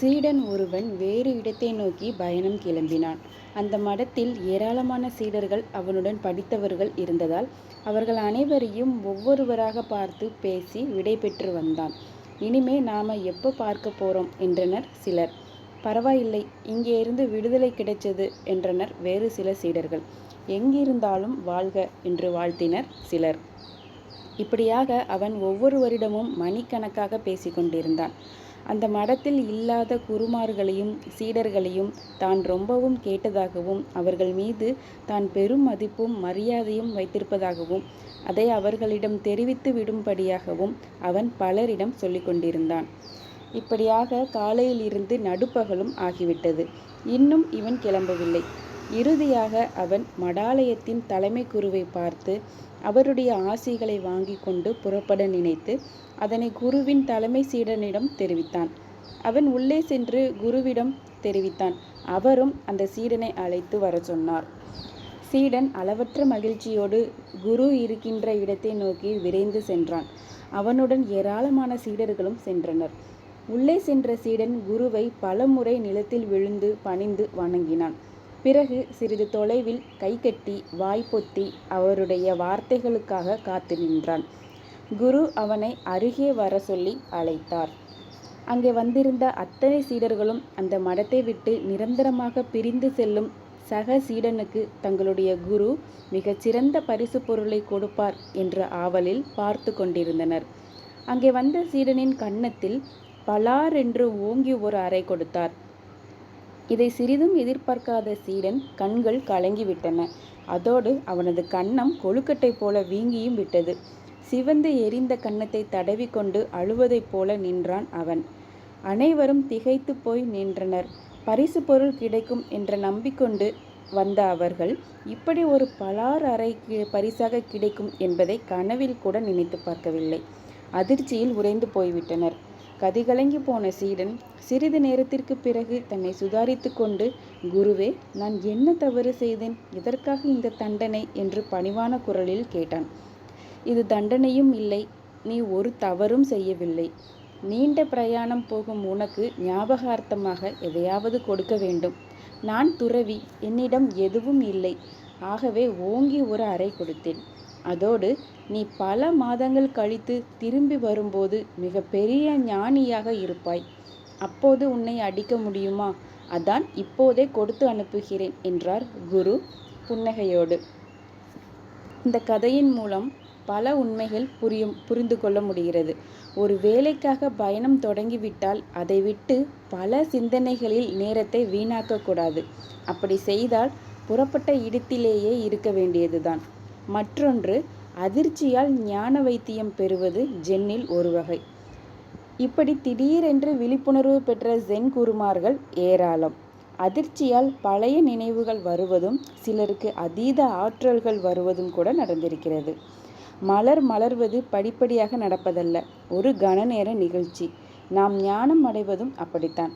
சீடன் ஒருவன் வேறு இடத்தை நோக்கி பயணம் கிளம்பினான். அந்த மடத்தில் ஏராளமான சீடர்கள் அவனுடன் படித்தவர்கள் இருந்ததால் அவர்கள் அனைவரையும் ஒவ்வொருவராகப் பார்த்து பேசி விடைபெற்று வந்தான். இனிமே நாம எப்போ பார்க்கப் போறோம் என்றனர் சிலர். பரவாயில்லை இங்கேயிருந்து விடுதலை கிடைச்சது என்றனர் வேறு சில சீடர்கள். எங்கிருந்தாலும் வாழ்க என்று வாழ்த்தினர் சிலர். இப்படியாக அவன் ஒவ்வொருவரிடமும் மணிக்கணக்காக பேசிக்கொண்டிருந்தான் அந்த மடத்தில் இல்லாத குருமார்களையும் சீடர்களையும் தான் ரொம்பவும் கேட்டதாகவும் அவர்கள் மீது தான் பெரும் மதிப்பும் மரியாதையும் வைத்திருப்பதாகவும் அதை அவர்களிடம் தெரிவித்து விடும்படியாகவும் அவன் பலரிடம் சொல்லிக் கொண்டிருந்தான். இப்படியாக காலையிலிருந்து நடுப்பகலும் ஆகிவிட்டது. இன்னும் இவன் கிளம்பவில்லை. இறுதியாக அவன் மடாலயத்தின் தலைமை குருவைப் பார்த்து அவருடைய ஆசிகளை வாங்கி கொண்டு புறப்பட நினைத்து அதனை குருவின் தலைமை சீடனிடம் தெரிவித்தான். அவன் உள்ளே சென்று குருவிடம் தெரிவித்தான். அவரும் அந்த சீடனை அழைத்து வரச் சொன்னார். சீடன் அளவற்ற மகிழ்ச்சியோடு குரு இருக்கின்ற இடத்தை நோக்கி விரைந்து சென்றான். அவனுடன் ஏராளமான சீடர்களும் சென்றனர். உள்ளே சென்ற சீடன் குருவை பலமுறை நிலத்தில் விழுந்து பணிந்து வணங்கினான். பிறகு சிறிது தொலைவில் கைகட்டி வாய் பொத்தி அவருடைய வார்த்தைகளுக்காக காத்து நின்றான். குரு அவனை அருகே வர சொல்லி அழைத்தார். அங்கே வந்திருந்த அத்தனை சீடர்களும் அந்த மடத்தை விட்டு நிரந்தரமாக பிரிந்து செல்லும் சக சீடனுக்கு தங்களுடைய குரு மிகச் சிறந்த பொருளை பொருளைக் கொடுப்பார் என்ற ஆவலில் பார்த்து கொண்டிருந்தனர். அங்கே வந்த சீடனின் கன்னத்தில் பலார் என்று ஓங்கி ஒரு அறை கொடுத்தார். இதை சிறிதும் எதிர்பார்க்காத சீடன் கண்கள் கலங்கிவிட்டன. அதோடு அவனது கன்னம் கொழுக்கட்டை போல வீங்கியும் விட்டது. சிவந்து எரிந்த கன்னத்தை தடவி கொண்டு அழுவதைப் போல நின்றான் அவன். அனைவரும் திகைத்து போய் நின்றனர். பரிசு பொருள் கிடைக்கும் என்ற நம்பிக்கொண்டு வந்த அவர்கள் இப்படி ஒரு பலார் அறை பரிசாக கிடைக்கும் என்பதை கனவில் கூட நினைத்து பார்க்கவில்லை. அதிர்ச்சியில் உறைந்து போய்விட்டனர். கதிகலங்கிப் போன சீடன் சிறிது நேரத்திற்குப் பிறகு தன்னை சுதாரித்து கொண்டு குருவே நான் என்ன தவறு செய்தேன்? இதற்காக இந்த தண்டனை? என்று பணிவான குரலில் கேட்டான். இது தண்டனையும் இல்லை நீ ஒரு தவறும் செய்யவில்லை. நீண்ட பிரயாணம் போகும் உனக்கு ஞாபகார்த்தமாக எதையாவது கொடுக்க வேண்டும். நான் துறவி என்னிடம் எதுவும் இல்லை. ஆகவே ஓங்கி ஒரு அறை கொடுத்தேன். அதோடு நீ பல மாதங்கள் கழித்து திரும்பி வரும்போது மிக பெரிய ஞானியாக இருப்பாய். அப்போது உன்னை அடிக்க முடியுமா? அதான் இப்போதே கொடுத்து அனுப்புகிறேன் என்றார் குரு புன்னகையோடு. இந்த கதையின் மூலம் பல உண்மைகள் புரியும் புரிந்து கொள்ள முடிகிறது. ஒரு வேலைக்காக பயணம் தொடங்கிவிட்டால் அதை விட்டு பல சிந்தனைகளில் நேரத்தை வீணாக்கக்கூடாது அப்படி செய்தால் புறப்பட்ட இடத்திலேயே இருக்க வேண்டியதுதான். மற்றொன்று அதிர்ச்சியால் ஞான வைத்தியம் பெறுவது ஜென்னில் ஒரு வகை. இப்படி திடீரென்று விழிப்புணர்வு பெற்ற ஜென் குருமார்கள் ஏராளம். அதிர்ச்சியால் பழைய நினைவுகள் வருவதும் சிலருக்கு அதீத ஆற்றல்கள் வருவதும் கூட நடந்திருக்கிறது. மலர் மலர்வது படிப்படியாக நடப்பதல்ல ஒரு கணநேர நிகழ்ச்சி. நாம் ஞானம் அடைவதும் அப்படித்தான்.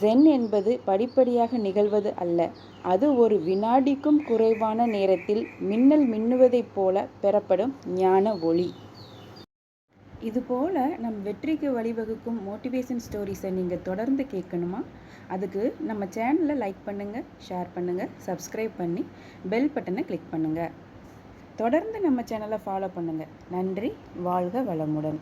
ஜென் என்பது படிப்படியாக நிகழ்வது அல்ல. அது ஒரு வினாடிக்கும் குறைவான நேரத்தில் மின்னல் மின்னுவதைப் போல பெறப்படும் ஞான ஒளி. இதுபோல் நம் வெற்றிக்கு வழிவகுக்கும் மோட்டிவேஷன் ஸ்டோரிஸை நீங்கள் தொடர்ந்து கேட்கணுமா? அதுக்கு நம்ம சேனலை லைக் பண்ணுங்கள் ஷேர் பண்ணுங்கள் சப்ஸ்கிரைப் பண்ணி பெல் பட்டனை கிளிக் பண்ணுங்கள் தொடர்ந்து நம்ம சேனலை ஃபாலோ பண்ணுங்கள் நன்றி வாழ்க வளமுடன்.